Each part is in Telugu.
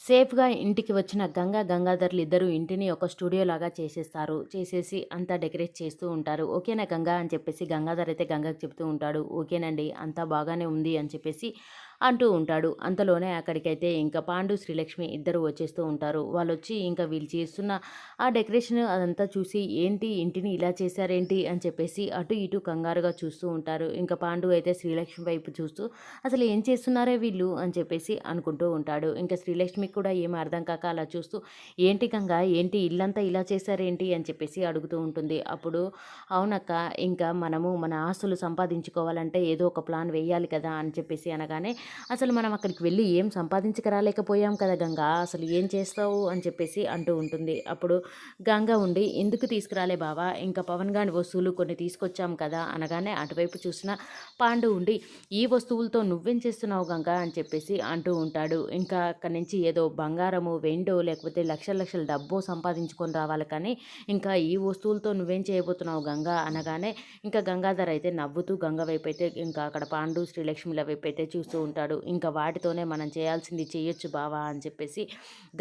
సేఫ్‌గా ఇంటికి వచ్చిన గంగా, గంగాధర్‌లు ఇద్దరు ఇంటిని ఒక స్టూడియో లాగా చేసేస్తారు. చేసేసి అంతా డెకరేట్ చేస్తూ ఉంటారు. ఓకేనా గంగా అని చెప్పేసి గంగాధర్ అయితే గంగకి చెప్తూ ఉంటాడు. ఓకేనండి అంతా బాగానే ఉంది అని చెప్పేసి అంటూ ఉంటాడు. అంతలోనే అక్కడికైతే ఇంకా పాండు, శ్రీలక్ష్మి ఇద్దరు వచ్చేస్తూ ఉంటారు. వాళ్ళు వచ్చి ఇంకా వీళ్ళు చేస్తున్న ఆ డెకరేషన్ అదంతా చూసి ఏంటి ఇంటిని ఇలా చేశారేంటి అని చెప్పేసి అటు ఇటు కంగారుగా చూస్తూ ఉంటారు. ఇంకా పాండు అయితే శ్రీలక్ష్మి వైపు చూస్తూ అసలు ఏం చేస్తున్నారే వీళ్ళు అని చెప్పేసి అనుకుంటూ ఉంటాడు. ఇంకా శ్రీలక్ష్మికి కూడా ఏమి అర్థం కాక అలా చూస్తూ ఏంటి కంగా ఏంటి ఇల్లంతా ఇలా చేశారేంటి అని చెప్పేసి అడుగుతూ ఉంటుంది అప్పుడు అవునక్క ఇంకా మనము మన ఆస్తులు సంపాదించుకోవాలంటే ఏదో ఒక ప్లాన్ వేయాలి కదా అని చెప్పేసి అనగానే అసలు మనం అక్కడికి వెళ్ళి ఏం సంపాదించకరాలేకపోయాం కదా గంగా అసలు ఏం చేస్తావు? అని చెప్పేసి అంటూ ఉంటుంది. అప్పుడు గంగా ఉండి ఎందుకు తీసుకురాలే బావా? ఇంకా పవన్ గాని వస్తువులు కొన్ని తీసుకొచ్చాం కదా అనగానే అటువైపు చూసిన పాండు ఉండి ఈ వస్తువులతో నువ్వేం చేస్తున్నావు గంగ? అని చెప్పేసి అంటూ ఉంటాడు. ఇంకా అక్కడి నుంచి ఏదో ఏదో బంగారము వెండో లేకపోతే లక్షల లక్షల డబ్బు సంపాదించుకొని రావాలి కానీ ఇంకా ఈ వస్తువులతో నువ్వేం చేయబోతున్నావు గంగా? అనగానే ఇంకా గంగాధర్ అయితే నవ్వుతూ గంగ వైపు అయితే ఇంకా అక్కడ పాండు శ్రీలక్ష్మిల వైపు అయితే చూస్తూ ఉంటాడు ఇంకా వాటితోనే మనం చేయాల్సింది చేయొచ్చు బావా అని చెప్పేసి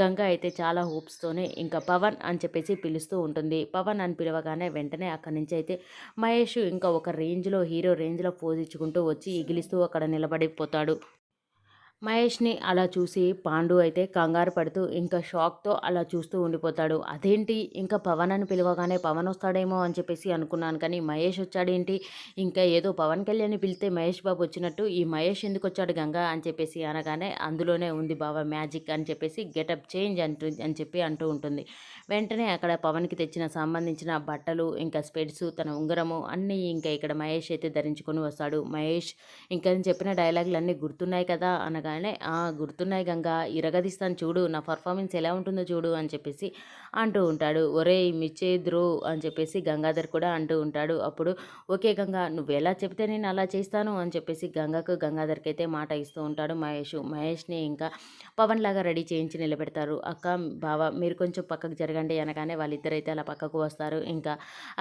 గంగ అయితే చాలా హోప్స్తోనే ఇంకా పవన్ అని చెప్పేసి పిలుస్తూ ఉంటుంది. పవన్ అని పిలవగానే వెంటనే అక్కడి నుంచి అయితే మహేష్ ఇంకా ఒక రేంజ్లో హీరో రేంజ్లో పోజ్ ఇచ్చుకుంటూ వచ్చి ఎగిలిస్తూ అక్కడ నిలబడిపోతాడు. మహేష్ని అలా చూసి పాండు అయితే కంగారు పడుతూ ఇంకా షాక్తో అలా చూస్తూ ఉండిపోతాడు. అదేంటి? ఇంకా పవన్ అని పిలవగానే పవన్ వస్తాడేమో అని చెప్పేసి అనుకున్నాను కానీ మహేష్ వచ్చాడేంటి? ఇంకా ఏదో పవన్ కళ్యాణ్ పిలితే మహేష్ బాబు వచ్చినట్టు ఈ మహేష్ ఎందుకు వచ్చాడు గంగా? అని చెప్పేసి అనగానే అందులోనే ఉంది బాబా మ్యాజిక్ అని చెప్పేసి గెటప్ చేంజ్ అంటూ అని చెప్పి అంటూ ఉంటుంది. వెంటనే అక్కడ పవన్కి తెచ్చిన సంబంధించిన బట్టలు ఇంకా స్పెడ్స్ తన ఉంగరము అన్నీ ఇంకా ఇక్కడ మహేష్ అయితే ధరించుకొని వస్తాడు. మహేష్ ఇంకా చెప్పిన డైలాగులు అన్నీ గుర్తున్నాయి కదా? అనగా అనగానే గుర్తున్నాయి గంగా ఇరగదీస్తాను చూడు నా పర్ఫార్మెన్స్ ఎలా ఉంటుందో చూడు అని చెప్పేసి అంటూ ఉంటాడు. ఒరే మిచ్చేద్రు అని చెప్పేసి గంగాధర్ కూడా అంటూ ఉంటాడు. అప్పుడు ఓకే గంగా నువ్వు ఎలా చెప్తే నేను అలా చేస్తాను అని చెప్పేసి గంగకు గంగాధర్కి అయితే మాట ఇస్తూ ఉంటాడు మహేష్. మహేష్ని ఇంకా పవన్ లాగా రెడీ చేయించి నిలబెడతారు. అక్క బావ మీరు కొంచెం పక్కకు జరగండి అనగానే వాళ్ళిద్దరైతే అలా పక్కకు వస్తారు. ఇంకా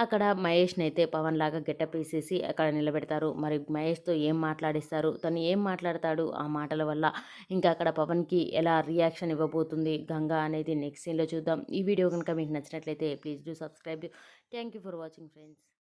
అక్కడ మహేష్ని అయితే పవన్ లాగా గెటప్ వేసేసి అక్కడ నిలబెడతారు. మరి మహేష్తో ఏం మాట్లాడిస్తారు? తను ఏం మాట్లాడతాడు? ఆ మాటల వల్ల వల్ల ఇంకా అక్కడ పవన్కి ఎలా రియాక్షన్ ఇవ్వబోతుంది గంగా అనేది నెక్స్ట్ సీన్లో చూద్దాం. ఈ వీడియో కనుక మీకు నచ్చినట్లయితే please do subscribe. Thank you for watching friends.